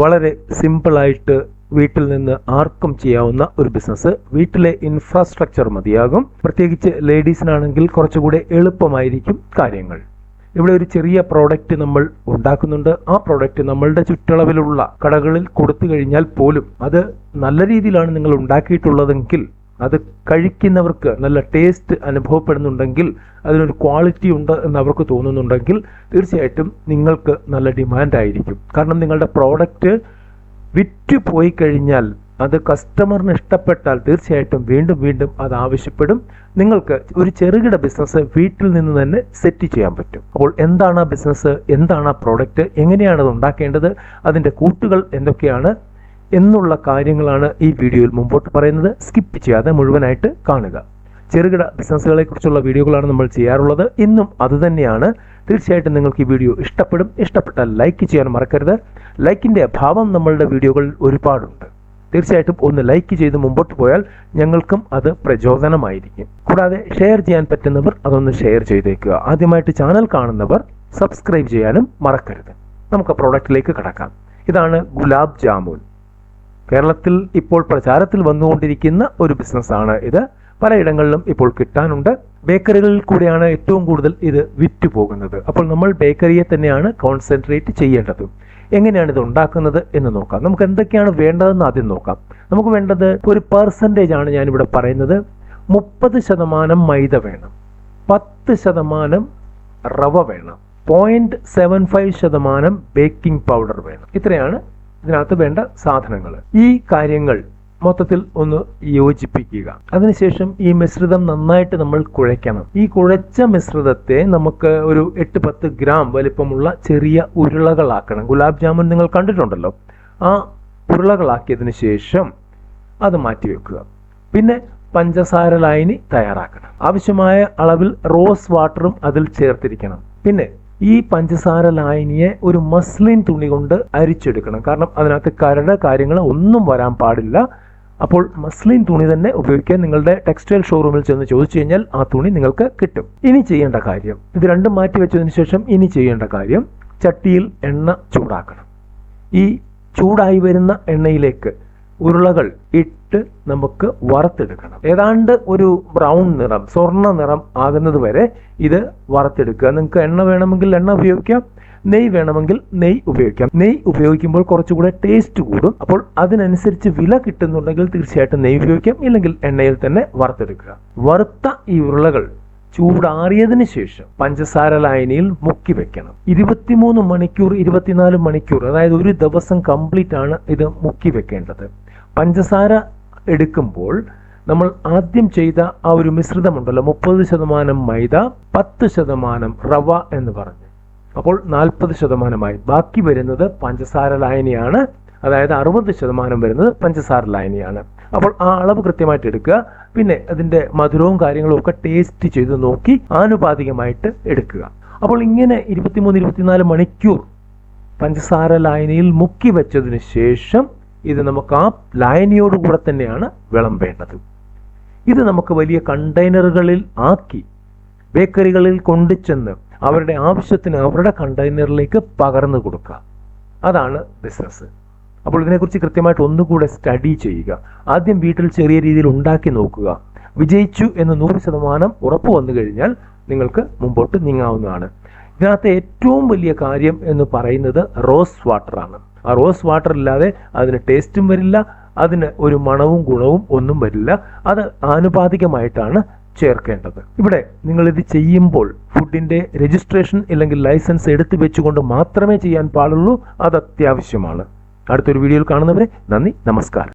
വളരെ സിമ്പിളായിട്ട് വീട്ടിൽ നിന്ന് ആർക്കും ചെയ്യാവുന്ന ഒരു ബിസിനസ് വീട്ടിലെ ഇൻഫ്രാസ്ട്രക്ചർ മതിയാകും. പ്രത്യേകിച്ച് ലേഡീസിനാണെങ്കിൽ കുറച്ചുകൂടെ എളുപ്പമായിരിക്കും കാര്യങ്ങൾ. ഇവിടെ ഒരു ചെറിയ പ്രോഡക്റ്റ് നമ്മൾ ഉണ്ടാക്കുന്നുണ്ട്. ആ പ്രോഡക്റ്റ് നമ്മളുടെ ചുറ്റളവിലുള്ള കടകളിൽ കൊടുത്തു കഴിഞ്ഞാൽ പോലും അത് നല്ല രീതിയിലാണ് നിങ്ങൾ ഉണ്ടാക്കിയിട്ടുള്ളതെങ്കിൽ അത് കഴിക്കുന്നവർക്ക് നല്ല ടേസ്റ്റ് അനുഭവപ്പെടുന്നുണ്ടെങ്കിൽ അതിനൊരു ക്വാളിറ്റി ഉണ്ട് എന്ന് അവർക്ക് തോന്നുന്നുണ്ടെങ്കിൽ തീർച്ചയായിട്ടും നിങ്ങൾക്ക് നല്ല ഡിമാൻഡായിരിക്കും കാരണം നിങ്ങളുടെ പ്രോഡക്റ്റ് വിറ്റ് പോയി കഴിഞ്ഞാൽ അത് കസ്റ്റമറിന് ഇഷ്ടപ്പെട്ടാൽ തീർച്ചയായിട്ടും വീണ്ടും വീണ്ടും അത് ആവശ്യപ്പെടും. നിങ്ങൾക്ക് ഒരു ചെറുകിട ബിസിനസ് വീട്ടിൽ നിന്ന് തന്നെ സെറ്റ് ചെയ്യാൻ പറ്റും. അപ്പോൾ എന്താണ് ആ ബിസിനസ് എന്താണ് ആ പ്രോഡക്റ്റ് എങ്ങനെയാണ് അത് ഉണ്ടാക്കേണ്ടത്? അതിന്റെ കൂട്ടുകൾ എന്തൊക്കെയാണ്? എന്നുള്ള കാര്യങ്ങളാണ് ഈ വീഡിയോയിൽ മുമ്പോട്ട് പറയുന്നത്. സ്കിപ്പ് ചെയ്യാതെ മുഴുവനായിട്ട് കാണുക. ചെറുകിട ബിസിനസ്സുകളെ കുറിച്ചുള്ള വീഡിയോകളാണ് നമ്മൾ ചെയ്യാറുള്ളത്. ഇന്നും അതുതന്നെയാണ് തീർച്ചയായിട്ടും നിങ്ങൾക്ക് ഈ വീഡിയോ ഇഷ്ടപ്പെടും. ഇഷ്ടപ്പെട്ടാൽ ലൈക്ക് ചെയ്യാൻ മറക്കരുത്. ലൈക്കിന്റെ അഭാവം നമ്മളുടെ വീഡിയോകളിൽ ഒരുപാടുണ്ട്. തീർച്ചയായിട്ടും ഒന്ന് ലൈക്ക് ചെയ്ത് മുമ്പോട്ട് പോയാൽ ഞങ്ങൾക്കും അത് പ്രചോദനമായിരിക്കും. കൂടാതെ ഷെയർ ചെയ്യാൻ പറ്റുന്നവർ അതൊന്ന് ഷെയർ ചെയ്തേക്കുക. ആദ്യമായിട്ട് ചാനൽ കാണുന്നവർ സബ്സ്ക്രൈബ് ചെയ്യാനും മറക്കരുത്. നമുക്ക് പ്രോഡക്റ്റിലേക്ക് കടക്കാം. ഇതാണ് ഗുലാബ് ജാമുൻ. കേരളത്തിൽ ഇപ്പോൾ പ്രചാരത്തിൽ വന്നുകൊണ്ടിരിക്കുന്ന ഒരു ബിസിനസ്സാണ് ഇത്. പലയിടങ്ങളിലും ഇപ്പോൾ കിട്ടാനുണ്ട്. ബേക്കറികളിൽ കൂടെയാണ് ഏറ്റവും കൂടുതൽ ഇത് വിറ്റു പോകുന്നത് അപ്പോൾ നമ്മൾ ബേക്കറിയെ തന്നെയാണ് കോൺസെൻട്രേറ്റ് ചെയ്യേണ്ടത്. എങ്ങനെയാണ് ഇത് ഉണ്ടാക്കുന്നത് എന്ന് നോക്കാം. നമുക്ക് എന്തൊക്കെയാണ് വേണ്ടതെന്ന് ആദ്യം നോക്കാം. നമുക്ക് വേണ്ടത് ഒരു പെർസെന്റേജ് ആണ് ഞാനിവിടെ പറയുന്നത്. മുപ്പത് ശതമാനം മൈദ വേണം. പത്ത് ശതമാനം റവ വേണം. പോയിന്റ് സെവൻ ഫൈവ് ശതമാനം ബേക്കിംഗ് പൗഡർ വേണം. ഇത്രയാണ് ഇതിനകത്ത് വേണ്ട സാധനങ്ങൾ. ഈ കാര്യങ്ങൾ മൊത്തത്തിൽ ഒന്ന് യോജിപ്പിക്കുക. അതിനുശേഷം ഈ മിശ്രിതം നന്നായിട്ട് നമ്മൾ കുഴയ്ക്കണം. ഈ കുഴച്ച മിശ്രിതത്തെ നമുക്ക് ഒരു എട്ട് പത്ത് ഗ്രാം വലിപ്പമുള്ള ചെറിയ ഉരുളകളാക്കണം. ഗുലാബ് ജാമുൻ നിങ്ങൾ കണ്ടിട്ടുണ്ടല്ലോ. ആ ഉരുളകളാക്കിയതിന് ശേഷം അത് മാറ്റി വെക്കുക. പിന്നെ പഞ്ചസാര ലായനി തയ്യാറാക്കണം. ആവശ്യമായ അളവിൽ റോസ് വാട്ടറും അതിൽ ചേർത്തിരിക്കണം. പിന്നെ ഈ പഞ്ചസാര ലായനിയെ ഒരു മസ്ലിൻ തുണി കൊണ്ട് അരിച്ചെടുക്കണം. കാരണം അതിനകത്ത് കരട് കാര്യങ്ങൾ ഒന്നും വരാൻ പാടില്ല. അപ്പോൾ മസ്ലിൻ തുണി തന്നെ ഉപയോഗിക്കാൻ നിങ്ങളുടെ ടെക്സ്റ്റൈൽ ഷോറൂമിൽ ചെന്ന് ചോദിച്ചു കഴിഞ്ഞാൽ ആ തുണി നിങ്ങൾക്ക് കിട്ടും. ഇനി ചെയ്യേണ്ട കാര്യം. ഇത് രണ്ടും മാറ്റി വെച്ചതിന് ശേഷം ഇനി ചെയ്യേണ്ട കാര്യം ചട്ടിയിൽ എണ്ണ ചൂടാക്കണം. ഈ ചൂടായി വരുന്ന എണ്ണയിലേക്ക് ഉരുളകൾ ഇട്ട് നമുക്ക് വറുത്തെടുക്കണം. ഏതാണ്ട് ഒരു ബ്രൗൺ നിറം സ്വർണ നിറം ആകുന്നത് വരെ ഇത് വറുത്തെടുക്കുക. നിങ്ങൾക്ക് എണ്ണ വേണമെങ്കിൽ എണ്ണ ഉപയോഗിക്കാം നെയ് വേണമെങ്കിൽ നെയ് ഉപയോഗിക്കാം. നെയ് ഉപയോഗിക്കുമ്പോൾ കുറച്ചുകൂടെ ടേസ്റ്റ് കൂടും. അപ്പോൾ അതിനനുസരിച്ച് വില കിട്ടുന്നുണ്ടെങ്കിൽ തീർച്ചയായിട്ടും നെയ് ഉപയോഗിക്കാം ഇല്ലെങ്കിൽ എണ്ണയിൽ തന്നെ വറുത്തെടുക്കുക. വറുത്ത ഈ ഉരുളകൾ ചൂടാറിയതിനു ശേഷം പഞ്ചസാര ലായനിയിൽ മുക്കി വെക്കണം. ഇരുപത്തിമൂന്ന് മണിക്കൂർ ഇരുപത്തിനാല് മണിക്കൂർ അതായത് ഒരു ദിവസം കംപ്ലീറ്റ് ആണ് ഇത് മുക്കി വെക്കേണ്ടത്. പഞ്ചസാര എടുക്കുമ്പോൾ നമ്മൾ ആദ്യം ചെയ്ത ആ ഒരു മിശ്രിതമുണ്ടല്ലോ മുപ്പത് ശതമാനം മൈദ പത്ത് ശതമാനം റവ എന്ന് പറഞ്ഞു. അപ്പോൾ നാൽപ്പത് ശതമാനമായി. ബാക്കി വരുന്നത് പഞ്ചസാര ലായനിയാണ്. അതായത് അറുപത് ശതമാനം വരുന്നത് പഞ്ചസാര ലായനിയാണ്. അപ്പോൾ ആ അളവ് കൃത്യമായിട്ട് എടുക്കുക. പിന്നെ അതിന്റെ മധുരവും കാര്യങ്ങളും ഒക്കെ ടേസ്റ്റ് ചെയ്ത് നോക്കി ആനുപാതികമായിട്ട് എടുക്കുക. അപ്പോൾ ഇങ്ങനെ ഇരുപത്തിമൂന്ന് ഇരുപത്തിനാല് മണിക്കൂർ പഞ്ചസാര ലായനിയിൽ മുക്കി വെച്ചതിന് ശേഷം ഇത് നമുക്ക് ആ ലായനിയോടുകൂടെ തന്നെയാണ് വിളമ്പേണ്ടത് ഇത് നമുക്ക് വലിയ കണ്ടെയ്നറുകളിൽ ആക്കി ബേക്കറികളിൽ കൊണ്ടുചെന്ന് അവരുടെ ആവശ്യത്തിന് അവരുടെ കണ്ടെയ്നറിലേക്ക് പകർന്നു കൊടുക്കുക. അതാണ് ബിസിനസ് അപ്പോൾ ഇതിനെക്കുറിച്ച് കൃത്യമായിട്ട് ഒന്നുകൂടെ സ്റ്റഡി ചെയ്യുക. ആദ്യം വീട്ടിൽ ചെറിയ രീതിയിൽ ഉണ്ടാക്കി നോക്കുക. വിജയിച്ചു എന്ന് നൂറ് ശതമാനം ഉറപ്പ് വന്നു കഴിഞ്ഞാൽ നിങ്ങൾക്ക് മുമ്പോട്ട് നീങ്ങാവുന്നതാണ്. ഇതിനകത്ത് ഏറ്റവും വലിയ കാര്യം എന്ന് പറയുന്നത് റോസ് വാട്ടറാണ്. ആ റോസ് വാട്ടർ ഇല്ലാതെ അതിന് ടേസ്റ്റും വരില്ല അതിന് ഒരു മണവും ഗുണവും ഒന്നും വരില്ല. അത് ആനുപാതികമായിട്ടാണ് ചേർക്കേണ്ടത്. ഇവിടെ നിങ്ങൾ ഇത് ചെയ്യുമ്പോൾ ഫുഡിന്റെ രജിസ്ട്രേഷൻ അല്ലെങ്കിൽ ലൈസൻസ് എടുത്തു വെച്ചുകൊണ്ട് മാത്രമേ ചെയ്യാൻ പാടുള്ളൂ. അത് അത്യാവശ്യമാണ് അടുത്തൊരു വീഡിയോയിൽ കാണുന്നവരെ നന്ദി നമസ്കാരം.